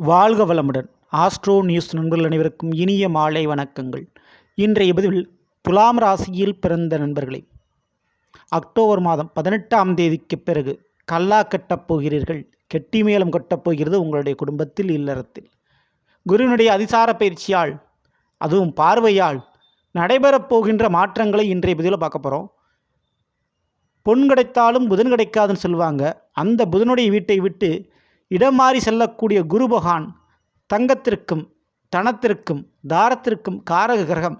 வாழ்க வளமுடன். Astro news நண்பர்கள் அனைவருக்கும் இனிய மாலை வணக்கங்கள். இன்றைய பதிவில் துலாம் ராசியில் பிறந்த நண்பர்களே அக்டோபர் மாதம் பதினெட்டாம் தேதிக்கு பிறகு கல்லா கட்டப் போகிறீர்கள். கெட்டி மேளம் கட்டப் போகிறது உங்களுடைய குடும்பத்தில் இல்லறத்தில். குருவினுடைய அதிசார பயிற்சியால் அதுவும் பார்வையால் நடைபெறப் போகின்ற மாற்றங்களை இன்றைய பதிவில் பார்க்க போகிறோம் பொன் கிடைத்தாலும் புதன் கிடைக்காதுன்னு சொல்லுவாங்க. அந்த புதனுடைய வீட்டை விட்டு இடம் மாறி செல்லக்கூடிய குரு பகவான் தங்கத்திற்கும் தனத்திற்கும் தாரத்திற்கும் காரக கிரகம்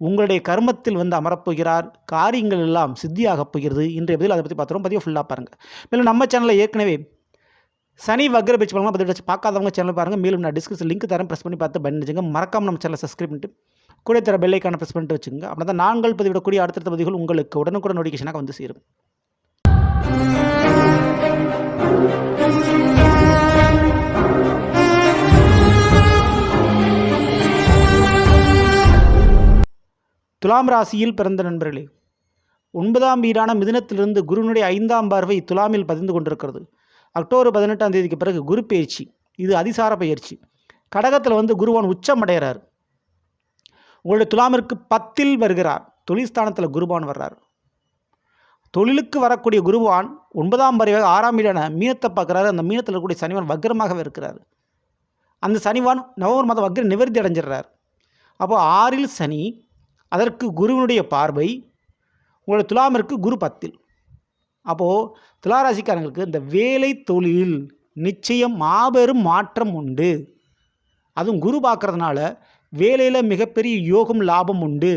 உங்களுடைய கர்மத்தில் வந்து அமரப்போகிறார். காரியங்கள் எல்லாம் சித்தியாகப் போகிறது. இன்றைய பதில் அதை பற்றி பார்த்துருவோம். பதிவு ஃபுல்லாக பாருங்கள் மேலும் நம்ம சேனலில் ஏற்கனவே சனி வக்ர பேச்சு பலமாக பதிவு வச்சு பார்க்காதவங்க சேனல் பாருங்கள் மேலும் நான் டிஸ்கிரிப்ஷன் லிங்க் தரேன். ப்ரெஸ் பண்ணி பார்த்து பண்ணிச்சுங்க மறக்காமல் நம்ம சேனலை சப்ஸ்கிரைப் பண்ணிட்டு கூட தர பெல்லைக்கான ப்ரெஸ் பண்ணிட்டு வச்சுங்க அப்படின்னா தான் நாங்கள் பதிவிடக்கூடிய அடுத்தடுத்த பதிவுகள் உங்களுக்கு உடனுக்குடன் நோட்டிஃபிகேஷனாக வந்து சேரும். துலாம் ராசியில் பிறந்த நண்பர்களே ஒன்பதாம் வீடான மிதினத்திலிருந்து குருவினுடைய ஐந்தாம் பார்வை துலாமில் பதிந்து கொண்டிருக்கிறது. அக்டோபர் பதினெட்டாம் தேதிக்கு பிறகு குரு பயிற்சி இது அதிசார பயிற்சி. கடகத்தில் வந்து குருவான் உச்சம் அடைகிறார் உங்களுடைய துலாமிற்கு பத்தில் வருகிறார். தொழில்ஸ்தானத்தில் குருபான் வர்றார். தொழிலுக்கு வரக்கூடிய குருவான் ஒன்பதாம் பறவை ஆறாம் வீடான மீனத்தை பார்க்குறாரு. அந்த மீனத்தில் இருக்கக்கூடிய சனிவான் வக்ரமாகவே இருக்கிறார். அந்த சனிவான் நவம்பர் மாதம் வக்ர நிவர்த்தி அடைஞ்சிடுறார். அப்போது ஆறில் சனி அதற்கு குருவினுடைய பார்வை உங்களுடைய துலாமிற்கு குரு பத்தில். அப்போது துளாராசிக்காரங்களுக்கு இந்த வேலை தொழில் நிச்சயம் மாபெரும் மாற்றம் உண்டு. அதுவும் குரு பார்க்குறதுனால வேலையில் மிகப்பெரிய யோகம் லாபம் உண்டு.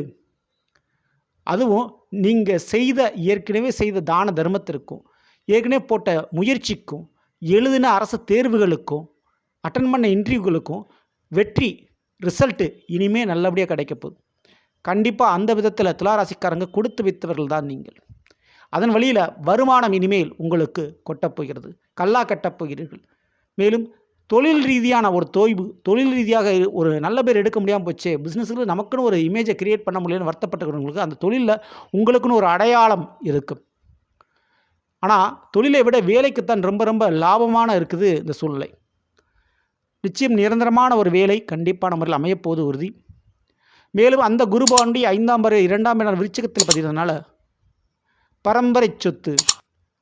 அதுவும் நீங்கள் செய்த ஏற்கனவே செய்த தான தர்மத்திற்கும் ஏற்கனவே போட்ட முயற்சிக்கும் எழுதின அரசு தேர்வுகளுக்கும் அட்டன் பண்ண இன்டர்வியூகளுக்கும் வெற்றி ரிசல்ட்டு இனிமேல் நல்லபடியாக கிடைக்க போகுது. கண்டிப்பாக அந்த விதத்தில் துளாராசிக்காரங்க கொடுத்து வைத்தவர்கள் தான் நீங்கள். அதன் வழியில் வருமானம் இனிமேல் உங்களுக்கு கொட்டப்போகிறது கல்லா கட்டப் போகிறீர்கள். மேலும் தொழில் ரீதியான ஒரு தோய்வு தொழில் ரீதியாக ஒரு நல்ல பேர் எடுக்க முடியாமல் போச்சு பிஸ்னஸுக்கு நமக்குன்னு ஒரு இமேஜை கிரியேட் பண்ண முடியலன்னு வருத்தப்பட்டவங்களுக்கு அந்த தொழிலில் உங்களுக்குன்னு ஒரு அடையாளம் இருக்கும் ஆனால் தொழிலை விட வேலைக்குத்தான் ரொம்ப ரொம்ப லாபமான இருக்குது இந்த சூழ்நிலை. நிச்சயம் நிரந்தரமான ஒரு வேலை கண்டிப்பான முறையில் அமையப்போது உறுதி. மேலும் அந்த குருபானுடைய ஐந்தாம் பருவ இரண்டாம் இடம் விருச்சகத்தில் பதிகிறதுனால பரம்பரை சொத்து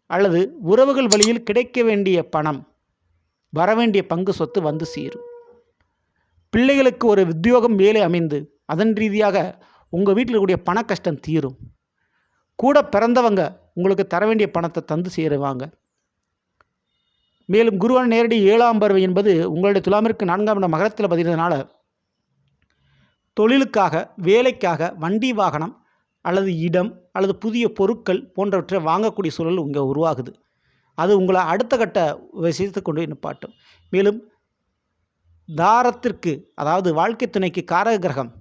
அல்லது உறவுகள் வழியில் கிடைக்க வேண்டிய பணம் வரவேண்டிய பங்கு சொத்து வந்து சேரும். பிள்ளைகளுக்கு ஒரு உத்தியோகம் மேலே அமைந்து அதன் ரீதியாக உங்கள் வீட்டில் இருக்கக்கூடிய பண கஷ்டம் தீரும். கூட பிறந்தவங்க உங்களுக்கு தர வேண்டிய பணத்தை தந்து சேருவாங்க. மேலும் குருவான் நேரடி ஏழாம் பருவம் என்பது உங்களுடைய துலாமிற்கு நான்காம் இடம் மகரத்தில் பதிகிறதுனால தொழிலுக்காக வேலைக்காக வண்டி வாகனம் அல்லது இடம் அல்லது புதிய பொருட்கள் போன்றவற்றை வாங்கக்கூடிய சூழல் இங்கே உருவாகுது. அது உங்களை அடுத்த கட்ட விஷயத்தை கொண்டு நிப்பாட்டும். மேலும் தாரத்திற்கு அதாவது வாழ்க்கை துணைக்கு காரக கிரகம்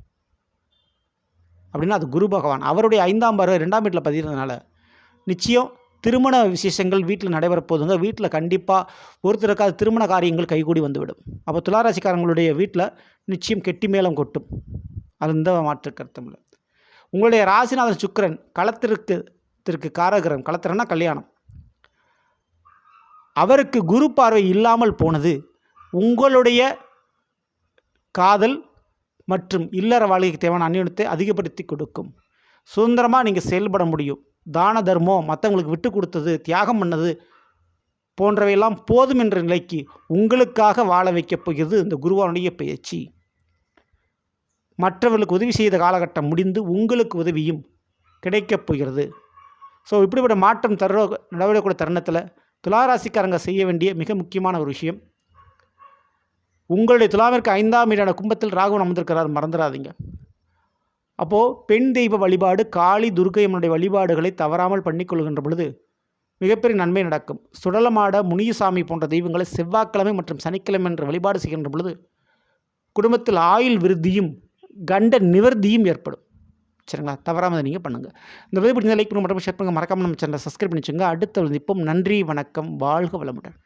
அப்படின்னா அது குரு பகவான். அவருடைய ஐந்தாம் பருவ ரெண்டாம் வீட்டில் பதிகிறதுனால நிச்சயம் திருமண விசேஷங்கள் வீட்டில் நடைபெற போதுங்க வீட்டில் கண்டிப்பாக ஒருத்தருக்காத திருமண காரியங்கள் கைகூடி வந்துவிடும். அப்போ துளாராசிக்காரங்களுடைய வீட்டில் நிச்சயம் கெட்டி மேளம் கொட்டும். அது இந்த மாற்று கருத்தம் இல்லை உங்களுடைய ராசிநாதன் சுக்கரன் களத்திற்கு திற்கு காரகிரகம் களத்திரன்னா கல்யாணம். அவருக்கு குரு பார்வை இல்லாமல் போனது உங்களுடைய காதல் மற்றும் இல்லற வாழ்க்கைக்கு தேவையான அந்நியத்தை அதிகப்படுத்தி கொடுக்கும். சுதந்திரமாக நீங்கள் செயல்பட முடியும். தான தர்மம் மற்றவங்களுக்கு விட்டு கொடுத்தது தியாகம் பண்ணது போன்றவையெல்லாம் போதும் என்ற நிலைக்கு உங்களுக்காக வாழ வைக்கப் போகிறது இந்த குருவானுடைய பயிற்சி. மற்றவர்களுக்கு உதவி செய்த காலகட்டம் முடிந்து உங்களுக்கு உதவியும் கிடைக்கப் போகிறது. ஸோ இப்படிப்பட்ட மாற்றம் தர நடவடிக்கை தருணத்தில் துளாராசிக்காரங்க செய்ய வேண்டிய மிக முக்கியமான ஒரு விஷயம். உங்களுடைய துலாவிற்கு ஐந்தாம் வீடான கும்பத்தில் ராகுவன் அமர்ந்திருக்கிறார் மறந்துடாதீங்க அப்போது பெண் தெய்வ வழிபாடு காளி துர்கையம்மனுடைய வழிபாடுகளை தவறாமல் பண்ணிக்கொள்கின்ற பொழுது மிகப்பெரிய நன்மை நடக்கும். சுடலமாட முனியசாமி போன்ற தெய்வங்களை செவ்வாய்க்கிழமை மற்றும் சனிக்கிழமை என்ற வழிபாடு செய்கின்ற பொழுது குடும்பத்தில் ஆயுள் விருத்தியும் கண்ட நிவர்த்தியும் ஏற்படும். சரிங்களா? தவறாமல் நீங்கள் பண்ணுங்கள் இந்த விதை பிடிச்ச லைக் பண்ணுங்கள் மட்டும் ஷேர் பண்ணுங்கள் மறக்காமல் நம்ம சேனலை சப்ஸ்கிரைப் பண்ணிச்சுங்க அடுத்த இப்போ நன்றி வணக்கம். வாழ்க வளமுடன்.